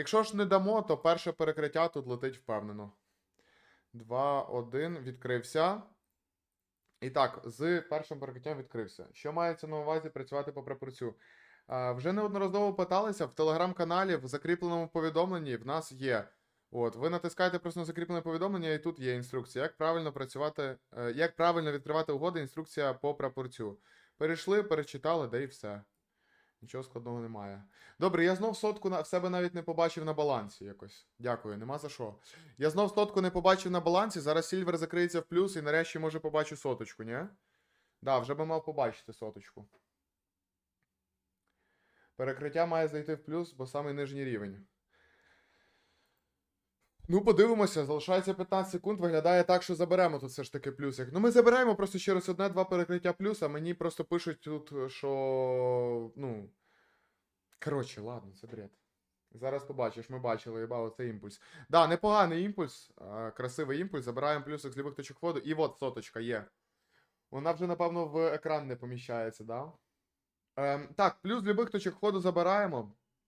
Якщо ж не дамо, то перше перекриття тут летить впевнено. 2, 1, відкрився. І так, з першим перекриттям відкрився. Що мається на увазі працювати по прапорцю? А, вже неодноразово питалися в телеграм-каналі, в закріпленому повідомленні в нас є. От, ви натискаєте просто на закріплене повідомлення, і тут є інструкція, як правильно працювати, е, як правильно відкривати угоди, інструкція по прапорцю. Перейшли, перечитали, да і все. Нічого складного немає. Добре, я знов сотку на, в себе навіть не побачив на балансі якось. Дякую, нема за що. Я знов сотку не побачив на балансі, зараз Сільвер закриється в плюс і нарешті може побачу соточку, ні? Да, вже би мав побачити соточку. Перекриття має зайти в плюс, бо самий нижній рівень. Ну, подивимося, залишається 15 секунд. Виглядає так, що заберемо тут все ж таки плюсик. Ну, ми забираємо просто через одне-два перекриття плюс, а мені просто пишуть тут, що. Ну. Коротше, ладно, це бред. Зараз побачиш, ми бачили, їбало, це імпульс. Да, непоганий імпульс, красивий імпульс. Забираємо плюсик з любих точок входу. І от соточка є. Вона вже, напевно, в екран не поміщається, да? Ем, так, плюс з любих точок входу забираємо.